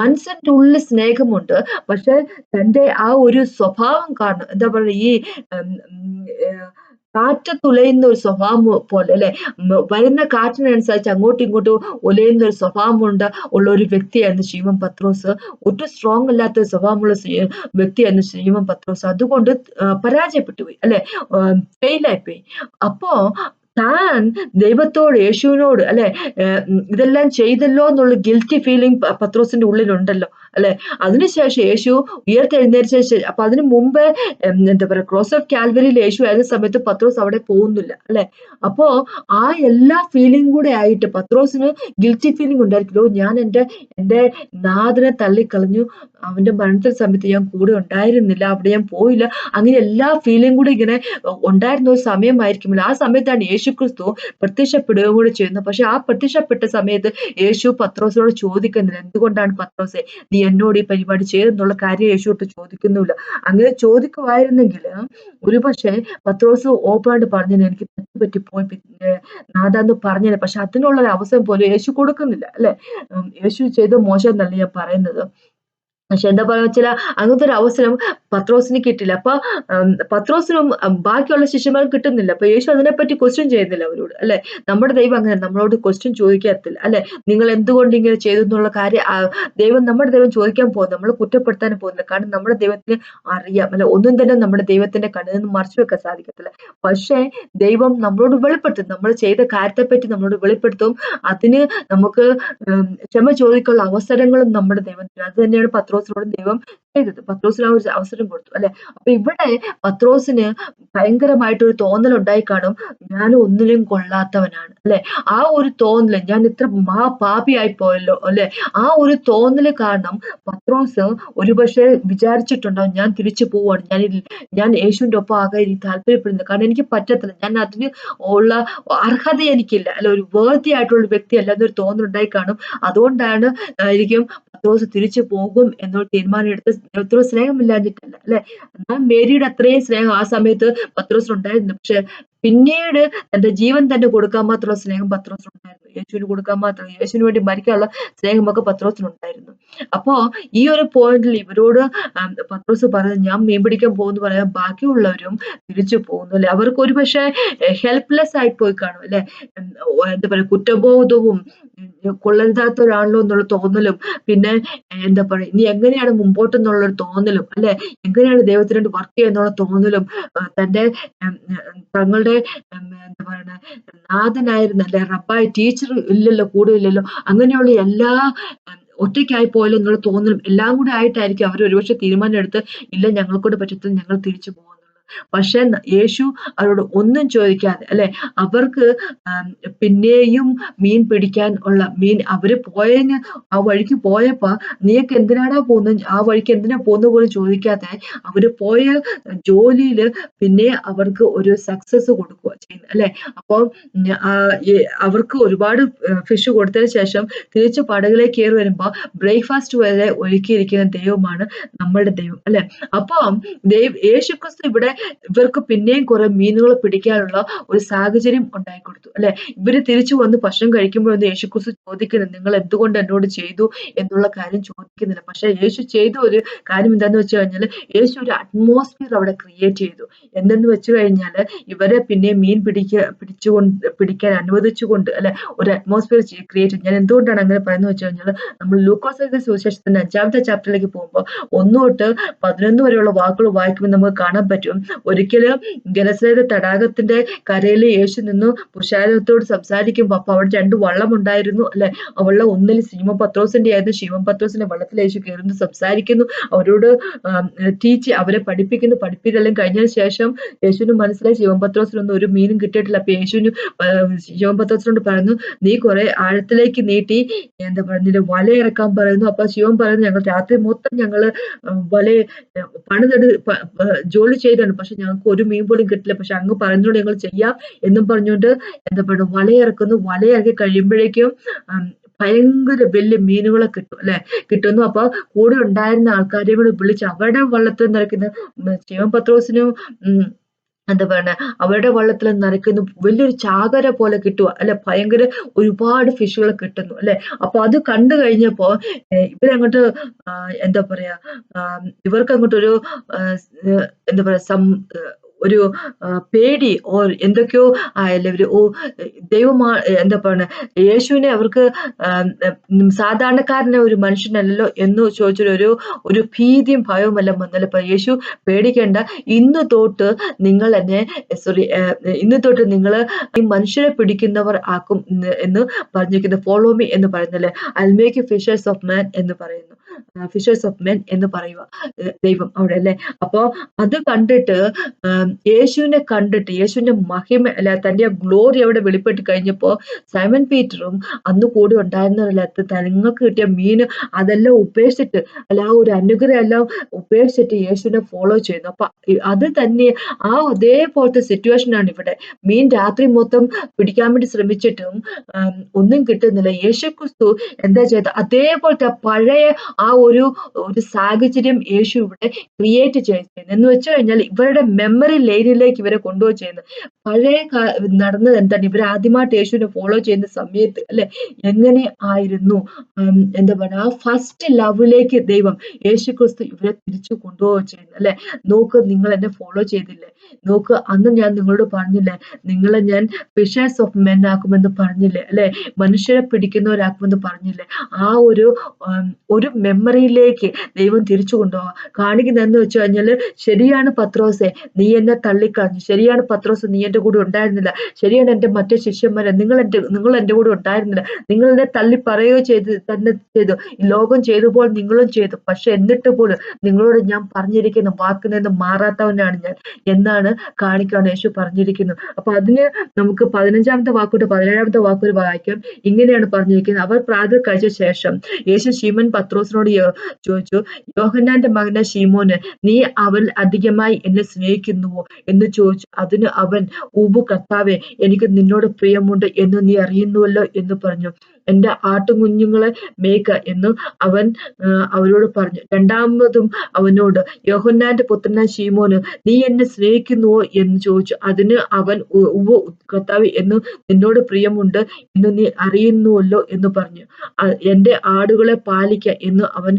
A: മനസ്സിന്റെ ഉള്ളിൽ സ്നേഹമുണ്ട്. പക്ഷെ തന്റെ ആ ഒരു സ്വഭാവം കാരണം എന്താ പറയുക ഈ തുലയുന്ന ഒരു സ്വഭാവം പോലെ അല്ലെ? വരുന്ന കാറ്റിനനുസരിച്ച് അങ്ങോട്ടും ഇങ്ങോട്ടും ഉലയുന്ന ഒരു സ്വഭാവമുണ്ട് ഉള്ള ഒരു വ്യക്തിയായിരുന്നു ശീമൻ പത്രോസ് ഒട്ടും സ്ട്രോങ് അല്ലാത്ത സ്വഭാവമുള്ള വ്യക്തിയായിരുന്നു ശീമൻ പത്രോസ് അതുകൊണ്ട് പരാജയപ്പെട്ടു പോയി അല്ലെ? ഫെയിലായിപ്പോയി അപ്പോ താൻ ദൈവത്തോട് യേശുവിനോട് അല്ലെ ഇതെല്ലാം ചെയ്തല്ലോ എന്നുള്ള ഗിൽറ്റി ഫീലിംഗ് പത്രോസിന്റെ ഉള്ളിലുണ്ടല്ലോ. അല്ലെ? അതിനുശേഷം യേശു ഉയർത്തെഴുന്നേരിച്ച ശേഷം അപ്പൊ അതിനു മുമ്പ് എന്താ പറയുക ക്രോസ് ഓഫ് കാൽവരിയിൽ യേശു ആയിരുന്ന സമയത്ത് പത്രോസ് അവിടെ പോകുന്നില്ല അല്ലെ? അപ്പോ ആ എല്ലാ ഫീലിംഗ് കൂടെ ആയിട്ട് പത്രോസിന് ഗിൽറ്റി ഫീലിംഗ് ഉണ്ടായിരിക്കുമല്ലോ ഞാൻ എന്റെ എന്റെ നാഥനെ തള്ളിക്കളഞ്ഞു. അവന്റെ മരണത്തിൽ സമയത്ത് ഞാൻ കൂടെ ഉണ്ടായിരുന്നില്ല. അവിടെ ഞാൻ പോയില്ല. അങ്ങനെ എല്ലാ ഫീലിംഗ് കൂടെ ഇങ്ങനെ ഉണ്ടായിരുന്ന ഒരു സമയമായിരിക്കുമല്ലോ. ആ സമയത്താണ് യേശു ക്രിസ്തു പ്രത്യക്ഷപ്പെടുകയും കൂടെ ചെയ്യുന്നത്. പക്ഷെ ആ പ്രത്യക്ഷപ്പെട്ട സമയത്ത് യേശു പത്രോസിനോട് ചോദിക്കുന്നില്ല. എന്തുകൊണ്ടാണ് പത്രോസെ നീ എന്നോട് ഈ പരിപാടി ചെയ്തെന്നുള്ള കാര്യം യേശുട്ട് ചോദിക്കുന്നില്ല അങ്ങനെ ചോദിക്കുമായിരുന്നെങ്കിൽ ഒരുപക്ഷെ പത്രോസ് ഓപ്പണായിട്ട് പറഞ്ഞു എനിക്ക് തെറ്റുപറ്റി പോയി. നാദാന്ന് പറഞ്ഞത് പക്ഷെ അതിനുള്ള ഒരു അവസരം പോലും യേശു കൊടുക്കുന്നില്ല അല്ലെ? യേശു ചെയ്ത മോശം എന്നല്ല ഞാൻ പറയുന്നത്. പക്ഷെ എന്താ പറയുക വെച്ചാൽ അങ്ങനത്തെ ഒരു അവസരം പത്രോസിന് കിട്ടില്ല. അപ്പൊ പത്രോസിനും ബാക്കിയുള്ള ശിഷ്യന്മാർ കിട്ടുന്നില്ല. അപ്പൊ യേശു അതിനെപ്പറ്റി ക്വസ്റ്റ്യൻ ചെയ്യുന്നില്ല അവരോട് അല്ലെ? നമ്മുടെ ദൈവം അങ്ങനെ നമ്മളോട് ക്വസ്റ്റ്യൻ ചോദിക്കത്തില്ല അല്ലെ? നിങ്ങൾ എന്തുകൊണ്ട് ഇങ്ങനെ ചെയ്തു എന്നുള്ള കാര്യം ദൈവം നമ്മുടെ ദൈവം ചോദിക്കാൻ പോകുന്നത് നമ്മൾ കുറ്റപ്പെടുത്താൻ പോകുന്നില്ല. കാരണം നമ്മുടെ ദൈവത്തിന് അറിയാം അല്ലെ? ഒന്നും തന്നെ നമ്മുടെ ദൈവത്തിന്റെ കണ്ണിൽ നിന്ന് മറച്ചു വെക്കാൻ സാധിക്കത്തില്ല. പക്ഷേ ദൈവം നമ്മളോട് വെളിപ്പെടുത്തും. നമ്മൾ ചെയ്ത കാര്യത്തെപ്പറ്റി നമ്മളോട് വെളിപ്പെടുത്തും. അതിന് നമുക്ക് ക്ഷമ ചോദിക്കാനുള്ള അവസരങ്ങളും നമ്മുടെ ദൈവത്തിന്. അത് തന്നെയാണ് പത്രോ പത്രോസിനോട് ദൈവം ചെയ്തത്. പത്രോസിന് ആ ഒരു അവസരം കൊടുത്തു അല്ലെ? അപ്പൊ ഇവിടെ പത്രോസിന് ഭയങ്കരമായിട്ടൊരു തോന്നൽ ഉണ്ടായി കാണും. ഞാൻ ഒന്നിലും കൊള്ളാത്തവനാണ് അല്ലെ? ആ ഒരു തോന്നൽ ഞാൻ ഇത്ര മഹാപാപിയായി പോയല്ലോ അല്ലെ? ആ ഒരു തോന്നൽ കാരണം പത്രോസ് ഒരുപക്ഷെ വിചാരിച്ചിട്ടുണ്ടാവും ഞാൻ തിരിച്ചു പോവാണ് ഞാൻ ഞാൻ യേശുവിന്റെ ഒപ്പം ആകാൻ എനിക്ക് താല്പര്യപ്പെടുന്നത് കാരണം എനിക്ക് പറ്റത്തില്ല. ഞാൻ അതിന് ഉള്ള അർഹത എനിക്കില്ല അല്ല ഒരു വേർതി ആയിട്ടുള്ള വ്യക്തി അല്ല എന്നൊരു തോന്നലുണ്ടായി കാണും. അതുകൊണ്ടാണ് ആയിരിക്കും പത്രോസ് തിരിച്ചു പോകും എന്നൊരു തീരുമാനമെടുത്ത് പത്രോസ് സ്നേഹമില്ലാതിട്ടല്ല അല്ലെ? എന്നാൽ മേരിയുടെ അത്രയും സ്നേഹം ആ സമയത്ത് പത്രോസിനുണ്ടായിരുന്നു പക്ഷെ പിന്നീട് തന്റെ ജീവൻ തന്നെ കൊടുക്കാൻ മാത്രമുള്ള സ്നേഹം പത്രോസിനുണ്ടായിരുന്നു. യേശുവിന് കൊടുക്കാൻ മാത്രം യേശുവിന് വേണ്ടി മരിക്കാനുള്ള സ്നേഹമൊക്കെ പത്രോസിനുണ്ടായിരുന്നു. അപ്പോ ഈ ഒരു പോയിന്റിൽ ഇവരോട് പത്രോസ് പറഞ്ഞു ഞാൻ മീൻ പിടിക്കാൻ പോകുന്നു പറയാൻ ബാക്കിയുള്ളവരും തിരിച്ചു പോകുന്നു അല്ലെ? അവർക്ക് ഒരു പക്ഷേ ഹെൽപ്ലെസ് ആയി പോയി കാണും അല്ലെ? എന്താ പറയാ കുറ്റബോധവും കൊള്ളരുതാത്തവരാണല്ലോ എന്നുള്ള തോന്നലും പിന്നെ എന്താ പറയാ ഇനി എങ്ങനെയാണ് മുമ്പോട്ട് എന്നുള്ളൊരു തോന്നലും അല്ലെ? എങ്ങനെയാണ് ദൈവത്തിനോട് വർക്ക് ചെയ്യുന്നുള്ള തോന്നലും തന്റെ തങ്ങളുടെ എന്താ പറയണ നാഥനായിരുന്ന അല്ലെ റബ്ബായ ടീച്ചർ ഇല്ലല്ലോ കൂടെ ഇല്ലല്ലോ അങ്ങനെയുള്ള എല്ലാ ഒറ്റയ്ക്കായി പോയാലും എന്നുള്ള തോന്നലും എല്ലാം കൂടെ ആയിട്ടായിരിക്കും അവർ ഒരുപക്ഷെ തീരുമാനം എടുത്ത് ഇല്ല ഞങ്ങൾക്കൂടെ പറ്റത്തില്ല ഞങ്ങൾ തിരിച്ചു പോകും പക്ഷെ യേശു അവരോട് ഒന്നും ചോദിക്കാതെ അല്ലെ? അവർക്ക് പിന്നെയും മീൻ പിടിക്കാൻ ഉള്ള മീൻ അവർ പോയതിന് ആ വഴിക്ക് പോയപ്പോ നീയൊക്കെ എന്തിനാടാ പോകുന്നത് ആ വഴിക്ക് എന്തിനാ പോകുന്നത് പോലും ചോദിക്കാതെ അവർ പോയ ജോലിയിൽ പിന്നെ അവർക്ക് ഒരു സക്സസ് കൊടുക്കുക ചെയ്യുന്നത് അല്ലെ? അപ്പൊ അവർക്ക് ഒരുപാട് ഫിഷ് കൊടുത്തതിന് ശേഷം തിരിച്ച് പടകിലേക്ക് കയറി വരുമ്പോ ബ്രേക്ക്ഫാസ്റ്റ് വരെ ഒരുക്കിയിരിക്കുന്ന ദൈവമാണ് നമ്മളുടെ ദൈവം അല്ലെ? അപ്പം ദൈവ യേശുക്രിസ്തു ഇവിടെ ഇവർക്ക് പിന്നെയും കുറെ മീനുകൾ പിടിക്കാനുള്ള ഒരു സാഹചര്യം ഉണ്ടായി കൊടുത്തു. അല്ലെ? ഇവർ തിരിച്ചു വന്ന് ഭക്ഷണം കഴിക്കുമ്പോഴൊന്നും യേശുക്രിസ്തു ചോദിക്കുന്നില്ല നിങ്ങൾ എന്തുകൊണ്ട് എന്നോട് ചെയ്തു? എന്നുള്ള കാര്യം ചോദിക്കുന്നില്ല. പക്ഷെ യേശു ചെയ്ത ഒരു കാര്യം എന്താന്ന് വെച്ച് കഴിഞ്ഞാൽ യേശു ഒരു അറ്റ്മോസ്ഫിയർ അവിടെ ക്രിയേറ്റ് ചെയ്തു. എന്തെന്ന് വെച്ച് കഴിഞ്ഞാൽ ഇവരെ പിന്നെ മീൻ പിടിക്ക പിടിച്ചുകൊണ്ട് പിടിക്കാൻ അനുവദിച്ചുകൊണ്ട് അല്ലെ? ഒരു അറ്റ്മോസ്ഫിയർ ക്രിയേറ്റ് ഞാൻ എന്തുകൊണ്ടാണ് അങ്ങനെ പറയുന്നത് വെച്ച് കഴിഞ്ഞാൽ നമ്മൾ ലൂക്കോസ് സുവിശേഷത്തിന്റെ അഞ്ചാമത്തെ ചാപ്റ്ററിലേക്ക് പോകുമ്പോൾ ഒന്ന് തൊട്ട് പതിനൊന്ന് വരെയുള്ള വാക്കുകൾ വായിക്കുമ്പോൾ നമുക്ക് കാണാൻ പറ്റും. ഒരിക്കലും ഗലസേര തടാകത്തിന്റെ കരയിൽ യേശു നിന്നു പുരുഷാരത്തോട് സംസാരിക്കുമ്പോൾ അപ്പൊ അവിടെ രണ്ട് വള്ളം ഉണ്ടായിരുന്നു അല്ലെ? ആ വള്ളം ഒന്നിൽ ശീമ പത്രോസിന്റെ ആയിരുന്നു. ശീമ പത്രോസിന്റെ വള്ളത്തിൽ യേശു കയറുന്നു സംസാരിക്കുന്നു അവരോട് ടീച്ച് അവരെ പഠിപ്പിക്കുന്നു. പഠിപ്പിക്കലും കഴിഞ്ഞതിന് ശേഷം യേശുവിന് മനസ്സിലായി ശിവപത്രോസിനൊന്നും ഒരു മീനും കിട്ടിയിട്ടില്ല. അപ്പൊ യേശുവിന് ശിവപത്രോസിനോട് പറയുന്നു നീ കുറെ ആഴത്തിലേക്ക് നീട്ടി എന്താ പറയുക വല ഇറക്കാൻ പറയുന്നു. അപ്പൊ ശിവൻ പറയുന്നു ഞങ്ങൾ രാത്രി മൊത്തം ഞങ്ങൾ വല പണിതെടു ജോലി ചെയ്താണ് പക്ഷെ ഞങ്ങൾക്ക് ഒരു മീൻ പോലും കിട്ടില്ല. പക്ഷെ അങ്ങ് പറഞ്ഞോണ്ട് ഞങ്ങൾ ചെയ്യാം എന്നും പറഞ്ഞുകൊണ്ട് എന്താ പറയുക വലയിറക്കുന്നു. വലയിറക്കി കഴിയുമ്പോഴേക്കും ഭയങ്കര വലിയ മീനുകളെ കിട്ടും അല്ലെ? കിട്ടുന്നു. അപ്പൊ കൂടെ ഉണ്ടായിരുന്ന ആൾക്കാരെ കൂടെ വിളിച്ച് അവരുടെ വള്ളത്തിൽ നിറയ്ക്കുന്ന ശിവൻ പത്രോസിനും എന്താ പറയണേ അവരുടെ വള്ളത്തിൽ നിറയ്ക്കുന്നു വലിയൊരു ചാകര പോലെ കിട്ടുക. അല്ലെ? ഭയങ്കര ഒരുപാട് ഫിഷുകൾ കിട്ടുന്നു. അല്ലെ? അപ്പൊ അത് കണ്ടു കഴിഞ്ഞപ്പോ ഇവരങ്ങോട്ട് എന്താ പറയാ ഇവർക്ക് അങ്ങോട്ടൊരു എന്താ പറയാ സം ഒരു പേടി ഓ എന്തൊക്കെയോ ആയല്ലേ അവർ ഓ ദൈവമാ എന്താ പറയുക യേശുവിനെ അവർക്ക് സാധാരണക്കാരനെ ഒരു മനുഷ്യനല്ലല്ലോ എന്ന് ചോദിച്ചൊരു ഒരു ഒരു ഭീതിയും ഭയവുമെല്ലാം വന്നല്ലോ. അപ്പൊ യേശു പേടിക്കേണ്ട ഇന്ന് തൊട്ട് നിങ്ങൾ എന്നെ സോറി ഇന്ന് തൊട്ട് നിങ്ങൾ ഈ മനുഷ്യരെ പിടിക്കുന്നവർ ആക്കും എന്ന് പറഞ്ഞിരിക്കുന്നത് ഫോളോ മീ എന്ന് പറയുന്നല്ലേ. I make fishers of man എന്ന് പറയുന്നു. ഫിഷേഴ്സ് ഓഫ് മെൻ എന്ന് പറയുക ദൈവം അവിടെ അല്ലെ അപ്പോ അത് കണ്ടിട്ട് യേശുവിനെ കണ്ടിട്ട് യേശുവിന്റെ മഹിമ അല്ല തന്റെ ഗ്ലോറി അവിടെ വെളിപ്പെട്ട് കഴിഞ്ഞപ്പോ സൈമൻ പീറ്ററും അന്ന് കൂടി ഉണ്ടായിരുന്നവരല്ലാത്ത തങ്ങൾക്ക് കിട്ടിയ മീൻ അതെല്ലാം ഉപേക്ഷിച്ചിട്ട് അല്ല ആ ഒരു അനുഗ്രഹം എല്ലാം ഉപേക്ഷിച്ചിട്ട് യേശുവിനെ ഫോളോ ചെയ്യുന്നു. അപ്പൊ അത് തന്നെ ആ അതേപോലത്തെ സിറ്റുവേഷൻ ആണ് ഇവിടെ. മീൻ രാത്രി മൊത്തം പിടിക്കാൻ വേണ്ടി ശ്രമിച്ചിട്ടും ഒന്നും കിട്ടുന്നില്ല. യേശു ക്രിസ്തു എന്താ ചെയ്ത അതേപോലത്തെ പഴയ ആ ഒരു ഒരു സാഹചര്യം യേശു ഇവിടെ ക്രിയേറ്റ് ചെയ്യുന്നത് എന്ന് വെച്ചു കഴിഞ്ഞാൽ ഇവരുടെ മെമ്മറി ലൈനിലേക്ക് ഇവരെ കൊണ്ടുപോയി ചെയ്യുന്നത് പഴയ നടന്നത് എന്താണ്? ഇവർ ആദ്യമായിട്ട് യേശുവിനെ ഫോളോ ചെയ്യുന്ന സമയത്ത് അല്ലെ? എങ്ങനെ ആയിരുന്നു? എന്താ പറയുക? ആ ഫസ്റ്റ് ലവിലേക്ക് ദൈവം യേശു ക്രിസ്തു ഇവരെ തിരിച്ചു കൊണ്ടുപോവുക ചെയ്യുന്നത് അല്ലെ? നോക്ക് നിങ്ങൾ എന്നെ ഫോളോ ചെയ്തില്ലേ? നോക്ക് അന്ന് ഞാൻ നിങ്ങളോട് പറഞ്ഞില്ലേ നിങ്ങളെ ഞാൻ ഫിഷേഴ്സ് ഓഫ് മെൻ ആക്കുമെന്ന് പറഞ്ഞില്ലേ അല്ലെ? മനുഷ്യരെ പിടിക്കുന്നവരാക്കുമെന്ന് പറഞ്ഞില്ലേ? ആ ഒരു ഒരു മെമ്മറിയിലേക്ക് ദൈവം തിരിച്ചു കൊണ്ടുപോകാം കാണിക്കുന്നതെന്ന് വെച്ച് കഴിഞ്ഞാൽ ശരിയാണ് പത്രോസെ നീ എന്നെ തള്ളിക്കളഞ്ഞു. ശരിയാണ് പത്രോസ് നീ എന്റെ കൂടെ ഉണ്ടായിരുന്നില്ല. ശരിയാണ് എന്റെ മറ്റേ ശിഷ്യന്മാരെ നിങ്ങൾ എന്റെ നിങ്ങൾ എന്റെ കൂടെ ഉണ്ടായിരുന്നില്ല. നിങ്ങൾ എന്നെ തള്ളി പറയുകയോ ചെയ്ത് തന്നെ ചെയ്തു. ലോകം ചെയ്തു പോലെ നിങ്ങളും ചെയ്തു. പക്ഷെ എന്നിട്ട് പോലും നിങ്ങളോട് ഞാൻ പറഞ്ഞിരിക്കുന്ന വാക്കിൽ നിന്ന് മാറാത്തവനാണ് ഞാൻ. എന്നാണ് കാണിക്കാൻ യേശു പറഞ്ഞിരിക്കുന്നു. അപ്പൊ അതിന് നമുക്ക് പതിനഞ്ചാമത്തെ വാക്കൂട്ട് പതിനേഴാമത്തെ വാക്കൂട്ട് വായിക്കാം. ഇങ്ങനെയാണ് പറഞ്ഞിരിക്കുന്നത്. അവർ പ്രാതൽ കഴിച്ച ശേഷം യേശു ശീമൻ പത്രോസിനോട് ചോദിച്ചു യോഹന്നാന്റെ മകനെ ഷീമോന് നീ അവൻ അധികമായി എന്നെ സ്നേഹിക്കുന്നുവോ? എന്ന് ചോദിച്ചു. അതിന് അവൻ ഊബു കർത്താവെ എനിക്ക് നിന്നോട് പ്രിയമുണ്ട് എന്ന് നീ അറിയുന്നുവല്ലോ എന്ന് പറഞ്ഞു. എന്റെ ആട്ടുകുഞ്ഞുങ്ങളെ മേക്ക എന്ന് അവൻ അവരോട് പറഞ്ഞു. രണ്ടാമതും അവനോട് യോഹന്നാന്റെ പുത്രനായ ശീമോന് നീ എന്നെ സ്നേഹിക്കുന്നുവോ? എന്ന് ചോദിച്ചു. അതിന് അവൻ കർത്താവ് എന്ന് നിന്നോട് പ്രിയമുണ്ട് എന്ന് നീ അറിയുന്നുവല്ലോ? എന്ന് പറഞ്ഞു. എന്റെ ആടുകളെ പാലിക്ക എന്ന് അവൻ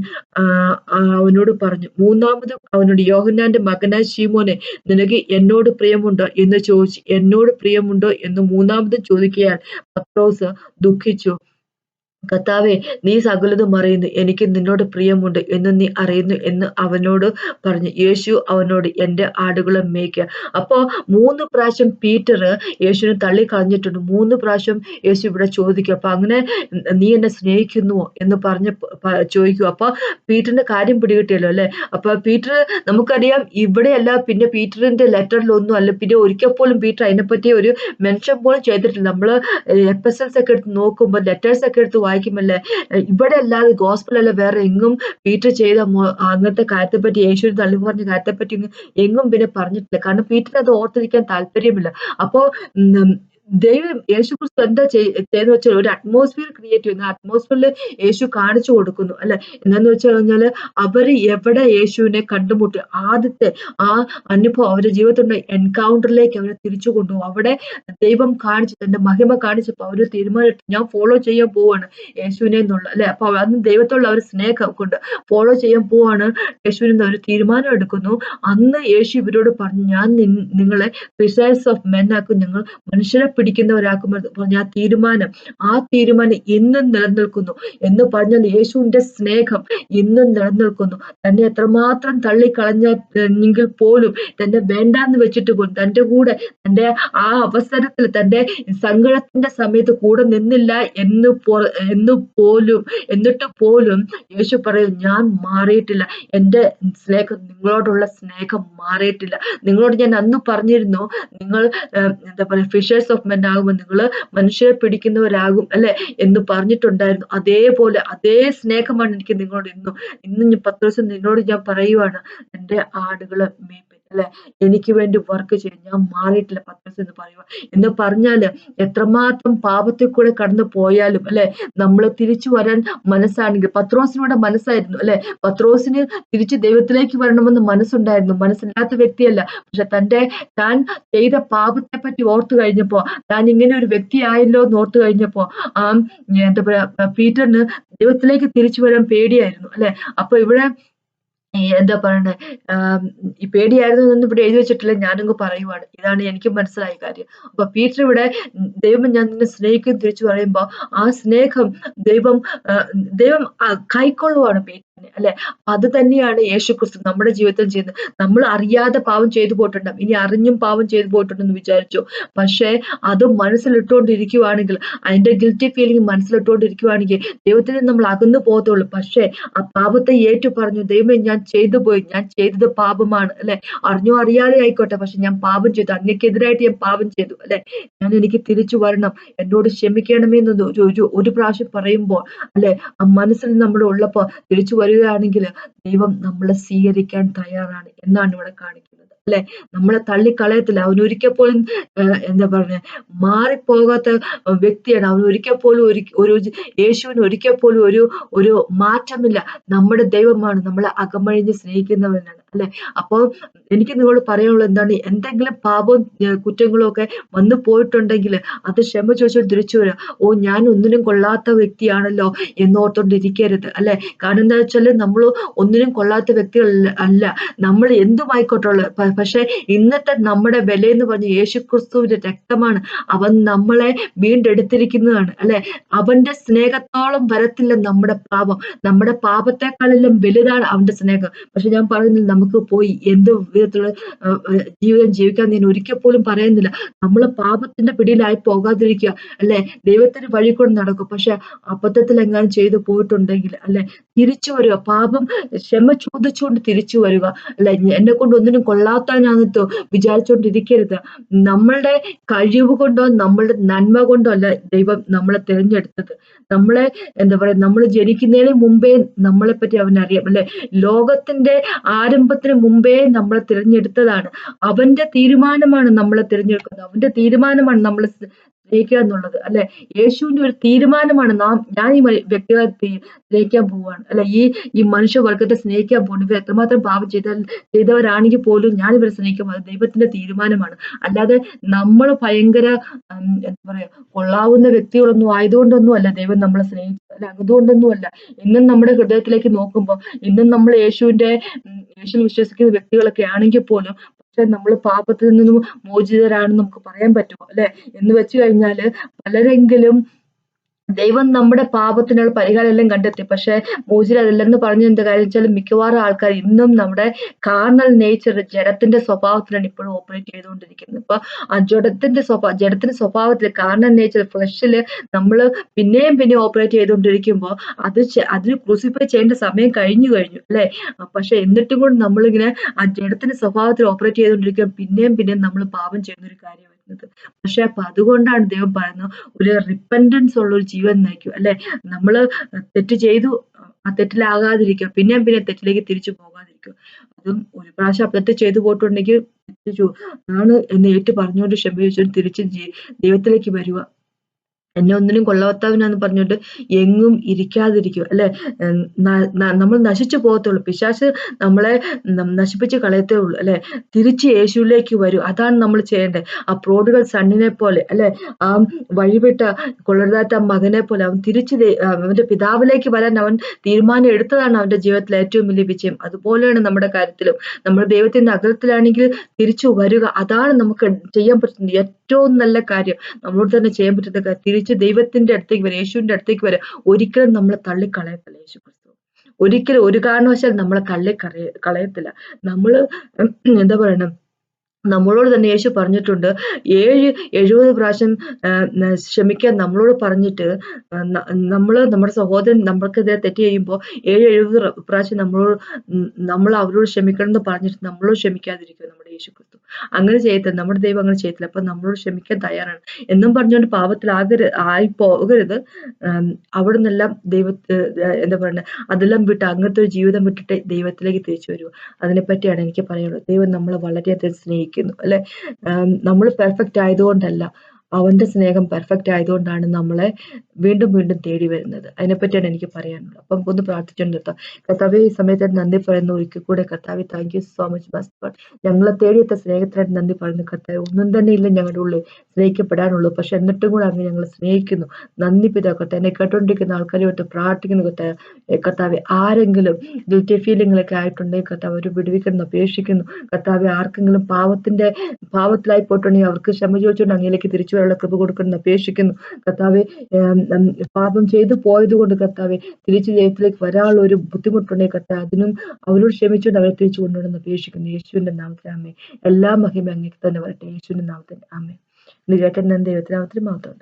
A: അവനോട് പറഞ്ഞു. മൂന്നാമതും അവനോട് യോഹന്നാന്റെ മകനായ ശീമോനെ നിനക്ക് എന്നോട് പ്രിയമുണ്ടോ? എന്ന് ചോദിച്ചു. എന്നോട് പ്രിയമുണ്ടോ? എന്ന് മൂന്നാമതും ചോദിക്കയാൽ പത്രോസ് ദുഃഖിച്ചു. കർത്താവെ നീ സകലതും അറിയുന്നു. എനിക്ക് നിന്നോട് പ്രിയമുണ്ട് എന്ന് നീ അറിയുന്നു എന്ന് അവനോട് പറഞ്ഞു. യേശു അവനോട് എന്റെ ആടുകളെ മേയ്ക്കുക അപ്പോൾ മൂന്ന് പ്രാവശ്യം പീറ്റർ യേശുവിനെ തള്ളി കളഞ്ഞിട്ടുണ്ട് മൂന്ന് പ്രാവശ്യം യേശു ഇവിടെ ചോദിക്കും അപ്പൊ അങ്ങനെ നീ എന്നെ സ്നേഹിക്കുന്നുവോ? എന്ന് പറഞ്ഞ് ചോദിക്കും. അപ്പൊ പീറ്ററിന്റെ കാര്യം പിടികിട്ടിയല്ലോ അല്ലെ? അപ്പൊ പീറ്റർ നമുക്കറിയാം ഇവിടെയല്ല പിന്നെ പീറ്ററിന്റെ ലെറ്ററിലൊന്നും അല്ല. പിന്നെ ഒരിക്കൽ പോലും പീറ്റർ അതിനെപ്പറ്റി ഒരു മെൻഷൻ പോലും ചെയ്തിട്ടില്ല. നമ്മൾ എഫ് എസ് എൽസ് ഒക്കെ എടുത്ത് നോക്കുമ്പോൾ ലെറ്റേഴ്സ് ഒക്കെ എടുത്ത് വായിക്കുമല്ലേ ഇവിടെ അല്ലാതെ ഗോസ്പലല്ല വേറെ എങ്ങും പീറ്റർ ചെയ്ത അങ്ങനത്തെ കാര്യത്തെപ്പറ്റി യേശു തള്ളി പറഞ്ഞ കാര്യത്തെപ്പറ്റി എങ്ങും പിന്നെ പറഞ്ഞിട്ടില്ല. കാരണം പീറ്ററിന് അത് ഓർത്തിരിക്കാൻ താല്പര്യമില്ല. അപ്പോ ദൈവം യേശു ക്രിസ്തു എന്താ ചെയ്തെന്ന് വെച്ചാൽ ഒരു അറ്റ്മോസ്ഫിയർ ക്രിയേറ്റ് ചെയ്യുന്നു. അറ്റ്മോസ്ഫിയറിൽ യേശു കാണിച്ചു കൊടുക്കുന്നു അല്ലെ? എന്താന്ന് വെച്ച് കഴിഞ്ഞാൽ അവർ എവിടെ യേശുവിനെ കണ്ടുമുട്ടി ആദ്യത്തെ ആ അനുഭവം അവരുടെ ജീവിതത്തിന്റെ എൻകൗണ്ടറിലേക്ക് അവരെ തിരിച്ചു കൊണ്ടുപോകും അവിടെ ദൈവം കാണിച്ചു തന്റെ മഹിമ കാണിച്ചപ്പോൾ അവർ തീരുമാനിച്ചു ഞാൻ ഫോളോ ചെയ്യാൻ പോവാണ് യേശുവിനെ എന്നുള്ള അല്ലെ? അപ്പൊ അന്ന് ദൈവത്തോടുള്ള ഒരു സ്നേഹം കൊണ്ട് ഫോളോ ചെയ്യാൻ പോവാണ് യേശുവിനെ ഒരു തീരുമാനം എടുക്കുന്നു. അന്ന് യേശു ഇവരോട് പറഞ്ഞു ഞാൻ നിങ്ങളെ ഫിസൈൽസ് ഓഫ് മെൻ ആക്കും നിങ്ങൾ മനുഷ്യരെ പിടിക്കുന്നവരാക്കും പറഞ്ഞ ആ തീരുമാനം ആ തീരുമാനം എന്നും നിലനിൽക്കുന്നു എന്ന് പറഞ്ഞാൽ യേശുവിന്റെ സ്നേഹം എന്നും നിലനിൽക്കുന്നു. തന്നെ എത്രമാത്രം തള്ളിക്കളഞ്ഞെങ്കിൽ പോലും തന്നെ വേണ്ടാന്ന് വെച്ചിട്ട് പോലും തന്റെ കൂടെ തന്റെ ആ അവസരത്തിൽ തന്റെ സങ്കടത്തിന്റെ സമയത്ത് കൂടെ നിന്നില്ല എന്ന് പോ എന്ന് പോലും എന്നിട്ട് പോലും യേശു പറയും ഞാൻ മാറിയിട്ടില്ല. എന്റെ സ്നേഹം നിങ്ങളോടുള്ള സ്നേഹം മാറിയിട്ടില്ല. നിങ്ങളോട് ഞാൻ അന്ന് പറഞ്ഞിരുന്നു നിങ്ങൾ എന്താ പറയുക ഫിഷേഴ്സ് ഓഫ് മെൻ ആകുമ്പോൾ നിങ്ങൾ മനുഷ്യരെ പിടിക്കുന്നവരാകും അല്ലെ എന്ന് പറഞ്ഞിട്ടുണ്ടായിരുന്നു. അതേപോലെ അതേ സ്നേഹമാണ് എനിക്ക് നിങ്ങളോട് ഇന്നും. ഇന്ന് പത്ത് ദിവസം നിന്നോട് ഞാൻ പറയുവാണ്. എന്റെ ആടുകളെ അല്ലെ? എനിക്ക് വേണ്ടി വർക്ക് ചെയ്യും. ഞാൻ മാറിയിട്ടില്ല പത്രോസ് എന്ന് പറയുക എന്ന് പറഞ്ഞാൽ എത്രമാത്രം പാപത്തിൽ കൂടെ കടന്നു പോയാലും അല്ലെ? നമ്മൾ തിരിച്ചു വരാൻ മനസ്സാണെങ്കിൽ പത്രോസിനോട് മനസ്സായിരുന്നു അല്ലെ? പത്രോസിന് തിരിച്ച് ദൈവത്തിലേക്ക് വരണമെന്ന് മനസ്സുണ്ടായിരുന്നു. മനസ്സില്ലാത്ത വ്യക്തിയല്ല. പക്ഷെ തന്റെ താൻ ചെയ്ത പാപത്തെ പറ്റി ഓർത്തു കഴിഞ്ഞപ്പോ താൻ ഇങ്ങനെ ഒരു വ്യക്തിയായല്ലോ എന്ന് ഓർത്തു കഴിഞ്ഞപ്പോ ആ എന്താ പറയാ പീറ്ററിന് ദൈവത്തിലേക്ക് തിരിച്ചു വരാൻ പേടിയായിരുന്നു അല്ലെ? അപ്പൊ ഇവിടെ എന്താ പറയണ്ടേ ഈ പേടിയായിരുന്നു എന്നൊന്നും ഇവിടെ എഴുതി വെച്ചിട്ടില്ല. ഞാനങ്ങ് പറയുവാണ്. ഇതാണ് എനിക്ക് മനസ്സിലായ കാര്യം. അപ്പൊ പീറ്റർ ഇവിടെ ദൈവം ഞാൻ നിന്നെ സ്നേഹിക്കും തിരിച്ചു പറയുമ്പോ ആ സ്നേഹം ദൈവം ദൈവം കൈക്കൊള്ളുവാണ് പീറ്റർ. അല്ലെ? അത് തന്നെയാണ് യേശു ക്രിസ്തു നമ്മുടെ ജീവിതത്തിൽ ചെയ്യുന്നത്. നമ്മൾ അറിയാതെ പാവം ചെയ്തു പോയിട്ടുണ്ടാവും. ഇനി അറിഞ്ഞും പാവം ചെയ്തു പോയിട്ടുണ്ടെന്ന് വിചാരിച്ചു. പക്ഷേ അത് മനസ്സിലിട്ടുകൊണ്ടിരിക്കുവാണെങ്കിൽ അതിന്റെ ഗിൽറ്റി ഫീലിംഗ് മനസ്സിലിട്ടുകൊണ്ടിരിക്കുവാണെങ്കിൽ ദൈവത്തിൽ നമ്മൾ അകന്നു പോകത്തുള്ളൂ. പക്ഷേ ആ പാപത്തെ ഏറ്റു പറഞ്ഞു ദൈവമേ ഞാൻ ചെയ്തു പോയി. ഞാൻ ചെയ്തത് പാപമാണ്. അല്ലെ? അറിഞ്ഞോ അറിയാതെ ആയിക്കോട്ടെ. പക്ഷെ ഞാൻ പാപം ചെയ്തു. അങ്ങക്കെതിരായിട്ട് ഞാൻ പാപം ചെയ്തു. അല്ലെ? ഞാൻ എനിക്ക് തിരിച്ചു വരണം. എന്നോട് ക്ഷമിക്കണമേ എന്ന് ഒരു പ്രാവശ്യം പറയുമ്പോൾ അല്ലെ? ആ മനസ്സിൽ നമ്മൾ ഉള്ളപ്പോ തിരിച്ചു വരികയാണെങ്കിൽ ദൈവം നമ്മളെ സ്വീകരിക്കാൻ തയ്യാറാണ് എന്നാണ് ഇവിടെ കാണിക്കുന്നത്. അല്ലെ? നമ്മളെ തള്ളിക്കളയത്തില്ല. അവൻ ഒരിക്കൽ പോലും എന്താ പറഞ്ഞ മാറിപ്പോകാത്ത വ്യക്തിയാണ്. അവൻ ഒരിക്കൽ പോലും ഒരു യേശുവിന് ഒരിക്കൽ പോലും ഒരു ഒരു മാറ്റമില്ല. നമ്മുടെ ദൈവമാണ് നമ്മളെ അകമഴിഞ്ഞ് സ്നേഹിക്കുന്നവനാണ്. അല്ലെ? അപ്പോൾ എനിക്ക് നിങ്ങളോട് പറയാനുള്ളത് എന്താണ്? എന്തെങ്കിലും പാപവും കുറ്റങ്ങളും ഒക്കെ വന്നു പോയിട്ടുണ്ടെങ്കിൽ അത് ക്ഷമ ചോദിച്ചാൽ തിരിച്ചു വരാം. ഓ ഞാൻ ഒന്നിനും കൊള്ളാത്ത വ്യക്തിയാണല്ലോ എന്നോർത്തോണ്ടിരിക്കരുത് അല്ലെ? കാരണം എന്താ വെച്ചാൽ നമ്മൾ ഒന്നിനും കൊള്ളാത്ത വ്യക്തികൾ അല്ല നമ്മൾ എന്തുമായിക്കോട്ടുള്ള പക്ഷെ ഇന്നത്തെ നമ്മുടെ വില എന്ന് പറഞ്ഞ യേശു ക്രിസ്തുവിന്റെ രക്തമാണ് അവൻ നമ്മളെ വീണ്ടെടുത്തിരിക്കുന്നതാണ് അല്ലെ? അവന്റെ സ്നേഹത്തോളം വരത്തില്ല നമ്മുടെ പാപം. നമ്മുടെ പാപത്തെക്കാളെല്ലാം വലുതാണ് അവന്റെ സ്നേഹം. പക്ഷെ ഞാൻ പറയുന്നത് നമുക്ക് പോയി എന്ത് വിധത്തിലുള്ള ജീവിതം ജീവിക്കാൻ ഞാൻ ഒരിക്കൽ പോലും പറയുന്നില്ല. നമ്മൾ പാപത്തിന്റെ പിടിയിലായി പോകാതിരിക്കുക അല്ലെ? ദൈവത്തിന് വഴി കൊണ്ട് നടക്കും. പക്ഷെ അബദ്ധത്തിൽ എങ്ങാനും ചെയ്തു പോയിട്ടുണ്ടെങ്കിൽ അല്ലെ? തിരിച്ചു വരിക. പാപം ക്ഷമ ചോദിച്ചുകൊണ്ട് തിരിച്ചു വരിക അല്ലെ? എന്നെ കൊണ്ട് ഒന്നിനും കൊള്ളാത്താനാണെന്നോ വിചാരിച്ചുകൊണ്ടിരിക്കരുത്. നമ്മളുടെ കഴിവ് കൊണ്ടോ നമ്മളുടെ നന്മ കൊണ്ടോ അല്ല ദൈവം നമ്മളെ തിരഞ്ഞെടുത്തത്. നമ്മളെ എന്താ പറയാ നമ്മൾ ജനിക്കുന്നതിന് മുമ്പേ നമ്മളെ പറ്റി അവനറിയാം അല്ലെ? ലോകത്തിന്റെ ആരംഭത്തിന് മുമ്പേ നമ്മളെ തിരഞ്ഞെടുത്തതാണ്. അവന്റെ തീരുമാനമാണ് നമ്മളെ തിരഞ്ഞെടുക്കുന്നത്. അവന്റെ തീരുമാനമാണ് നമ്മളെ സ്നേഹിക്കുക എന്നുള്ളത് അല്ലെ? യേശുവിന്റെ ഒരു തീരുമാനമാണ് നാം ഞാൻ ഈ വ്യക്തികളെ സ്നേഹിക്കാൻ പോവുകയാണ് അല്ലെ? ഈ ഈ മനുഷ്യവർഗത്തെ സ്നേഹിക്കാൻ പോകുന്നു. ഇവർ എത്രമാത്രം പാപം ചെയ്താൽ ചെയ്തവരാണെങ്കിൽ പോലും ഞാൻ ഇവരെ സ്നേഹിക്കാൻ അത് ദൈവത്തിന്റെ തീരുമാനമാണ്. അല്ലാതെ നമ്മൾ ഭയങ്കര എന്താ പറയാ കൊള്ളാവുന്ന വ്യക്തികളൊന്നും ആയതുകൊണ്ടൊന്നും അല്ല ദൈവം നമ്മളെ സ്നേഹിച്ചത് അല്ലെ? അതുകൊണ്ടൊന്നും അല്ല ഇന്നും നമ്മുടെ ഹൃദയത്തിലേക്ക് നോക്കുമ്പോൾ ഇന്നും നമ്മൾ യേശുവിന്റെ യേശുവിൽ വിശ്വസിക്കുന്ന വ്യക്തികളൊക്കെ ആണെങ്കിൽ പോലും പക്ഷെ നമ്മൾ പാപത്തിൽ നിന്നും മോചിതരാണെന്ന് നമുക്ക് പറയാൻ പറ്റുമോ അല്ലെ? എന്ന് വെച്ച് കഴിഞ്ഞാൽ പലരെങ്കിലും ദൈവം നമ്മുടെ പാപത്തിനുള്ള പരിഹാരമെല്ലാം കണ്ടെത്തി. പക്ഷെ മോചിൽ അതില്ലെന്ന് പറഞ്ഞു എന്താ കാര്യം വെച്ചാൽ മിക്കവാറും ആൾക്കാർ ഇന്നും നമ്മുടെ കാർണൽ നേച്ചർ ജഡത്തിന്റെ സ്വഭാവത്തിലാണ് ഇപ്പോഴും ഓപ്പറേറ്റ് ചെയ്തുകൊണ്ടിരിക്കുന്നത്. ഇപ്പൊ ആ ജഡത്തിന്റെ സ്വഭാവ ജഡത്തിന്റെ സ്വഭാവത്തിൽ കാർണൽ നേച്ചർ ഫ്ലഷിൽ നമ്മൾ പിന്നെയും പിന്നെയും ഓപ്പറേറ്റ് ചെയ്തുകൊണ്ടിരിക്കുമ്പോൾ അത് അതിന് ക്രൂസിഫൈ ചെയ്യേണ്ട സമയം കഴിഞ്ഞു കഴിഞ്ഞു അല്ലെ? പക്ഷെ എന്നിട്ടും കൂടി നമ്മളിങ്ങനെ ആ ജഡത്തിന്റെ സ്വഭാവത്തിൽ ഓപ്പറേറ്റ് ചെയ്തുകൊണ്ടിരിക്കുമ്പോൾ പിന്നെയും പിന്നെയും നമ്മൾ പാപം ചെയ്യുന്ന ഒരു കാര്യം വരുന്നത് പക്ഷെ അപ്പൊ അതുകൊണ്ടാണ് ദൈവം പറയുന്നത് ഒരു റിപ്പൻഡൻസ് ഉള്ള ഒരു ജീവൻ നയിക്കും അല്ലെ? നമ്മൾ തെറ്റ് ചെയ്തു ആ തെറ്റിലാകാതിരിക്കുക. പിന്നെയും പിന്നെ തെറ്റിലേക്ക് തിരിച്ചു പോകാതിരിക്കുക. അതും ഒരു പ്രാവശ്യം അബദ്ധം ചെയ്തു പോയിട്ടുണ്ടെങ്കിൽ ആണ് എന്ന് ഏറ്റു പറഞ്ഞുകൊണ്ട് ക്ഷമിച്ചു തിരിച്ച് ദൈവത്തിലേക്ക് വരിക. എന്നെ ഒന്നിനും കൊള്ളവത്താവിനാന്ന് പറഞ്ഞിട്ട് എങ്ങും ഇരിക്കാതിരിക്കും അല്ലെ? നമ്മൾ നശിച്ചു പോകത്തുള്ളൂ. പിശാശ് നമ്മളെ നശിപ്പിച്ച് കളയത്തേ ഉള്ളൂ അല്ലെ? തിരിച്ച് യേശുവിലേക്ക് വരും. അതാണ് നമ്മൾ ചെയ്യേണ്ടത്. ആ പ്രോഡുകൾ സണ്ണിനെ പോലെ അല്ലെ? ആ വഴിവിട്ട കൊള്ളരുതാത്ത മകനെ പോലെ അവൻ തിരിച്ച് അവന്റെ പിതാവിലേക്ക് വരാൻ അവൻ തീരുമാനം എടുത്തതാണ് അവന്റെ ജീവിതത്തിലെ ഏറ്റവും വലിയ വിജയം. അതുപോലെയാണ് നമ്മുടെ കാര്യത്തിലും. നമ്മൾ ദൈവത്തിന്റെ അകലത്തിലാണെങ്കിൽ തിരിച്ചു വരിക. അതാണ് നമുക്ക് ചെയ്യാൻ പറ്റുന്നത്. ഏറ്റവും നല്ല കാര്യം നമ്മളോട് തന്നെ ചെയ്യാൻ പറ്റുന്ന തിരിച്ച് ദൈവത്തിന്റെ അടുത്തേക്ക് വരെ യേശുവിന്റെ അടുത്തേക്ക് വരെ. ഒരിക്കലും നമ്മളെ തള്ളിക്കളയത്തില്ല യേശു ക്രിസ്തു ഒരിക്കലും ഒരു കാരണവശാലും നമ്മളെ തള്ളി കളയത്തില്ല. നമ്മൾ എന്താ പറയണം നമ്മളോട് തന്നെ യേശു പറഞ്ഞിട്ടുണ്ട്. ഏഴ് എഴുപത് പ്രാവശ്യം ക്ഷമിക്കാൻ നമ്മളോട് പറഞ്ഞിട്ട് നമ്മൾ നമ്മുടെ സഹോദരൻ നമ്മൾക്കെതിരെ തെറ്റ് ചെയ്യുമ്പോൾ ഏഴ് എഴുപത് പ്രാവശ്യം നമ്മളോട് നമ്മൾ അവരോട് ക്ഷമിക്കണം എന്ന് പറഞ്ഞിട്ട് നമ്മളോട് ക്ഷമിക്കാതിരിക്കും നമ്മുടെ യേശു ക്രിസ്തു അങ്ങനെ ചെയ്യത്തില്ല നമ്മുടെ ദൈവം അങ്ങനെ ചെയ്യത്തില്ല. അപ്പൊ നമ്മളോട് ക്ഷമിക്കാൻ തയ്യാറാണ്. എന്നും പറഞ്ഞുകൊണ്ട് പാപത്തിലാകരു ആയി പോകരുത്. അവിടെ നിന്നെല്ലാം ദൈവത്തെ എന്താ പറയുക അതെല്ലാം വിട്ട് അങ്ങനത്തെ ഒരു ജീവിതം വിട്ടിട്ട് ദൈവത്തിലേക്ക് തിരിച്ചു വരുക അതിനെപ്പറ്റിയാണ് എനിക്ക് പറയാനുള്ളത്. ദൈവം നമ്മളെ വളരെയധികം സ്നേഹിക്കുന്നു അല്ലെ? നമ്മൾ പെർഫെക്റ്റ് ആയതുകൊണ്ടല്ല. അവന്റെ സ്നേഹം പെർഫെക്റ്റ് ആയതുകൊണ്ടാണ് നമ്മളെ വീണ്ടും വീണ്ടും തേടി വരുന്നത്. അതിനെപ്പറ്റിയാണ് എനിക്ക് പറയാനുള്ളത്. അപ്പം ഒന്ന് പ്രാർത്ഥിച്ചുകൊണ്ട് കർത്താവ് ഈ സമയത്ത് നന്ദി പറയുന്നു. ഒരിക്കൽ കൂടെ കർത്താവ് താങ്ക് യു സോ മച്ച് ബസ് ഞങ്ങളെ തേടിയെത്ത സ്നേഹത്തിനായിട്ട് നന്ദി പറയുന്നു. കർത്താവ് ഒന്നും തന്നെ ഇല്ല ഞങ്ങളുടെ ഉള്ളിൽ സ്നേഹിക്കപ്പെടാനുള്ളൂ. പക്ഷെ എന്നിട്ടും കൂടെ അങ്ങ് ഞങ്ങൾ സ്നേഹിക്കുന്നു. നന്ദി പിതാക്കട്ടെ എന്നെ കേട്ടോണ്ടിരിക്കുന്ന ആൾക്കാരുമായിട്ട് പ്രാർത്ഥിക്കുന്നു. കർത്താവ് കർത്താവ് ആരെങ്കിലും ഗിൽറ്റി ഫീലിംഗിലൊക്കെ ആയിട്ടുണ്ടെങ്കിൽ കർത്താവ് അവർ വിടുവിക്കുന്നു അപേക്ഷിക്കുന്നു. കർത്താവ് ആർക്കെങ്കിലും പാവത്തിന്റെ പാവത്തിലായി പോയിട്ടുണ്ടെങ്കിൽ അവർക്ക് ക്ഷമ ചോദിച്ചുകൊണ്ട് അങ്ങയിലേക്ക് തിരിച്ചു വരാനുള്ള കൃപ കൊടുക്കണം അപേക്ഷിക്കുന്നു. കർത്താവ് പാപം ചെയ്തു പോയത് കൊണ്ട് കർത്താവെ തിരിച്ചു ദൈവത്തിലേക്ക് വരാനുള്ള ഒരു ബുദ്ധിമുട്ടുണ്ടെങ്കിൽ കർത്താവ്. അതിനും അവരോട് ക്ഷമിച്ചുകൊണ്ട് അവരെ തിരിച്ചു കൊണ്ടുവരണം അപേക്ഷിക്കുന്നു. യേശുവിന്റെ നാമത്തിൽ ആമേ എല്ലാ മഹിമ അങ്ങേക്ക് തന്നെ വരട്ടെ. യേശുവിന്റെ നാമത്തിൽ ആമേ നീ കേട്ടെന്നെ ദൈവത്തിനാമത്തിൽ മാത്രം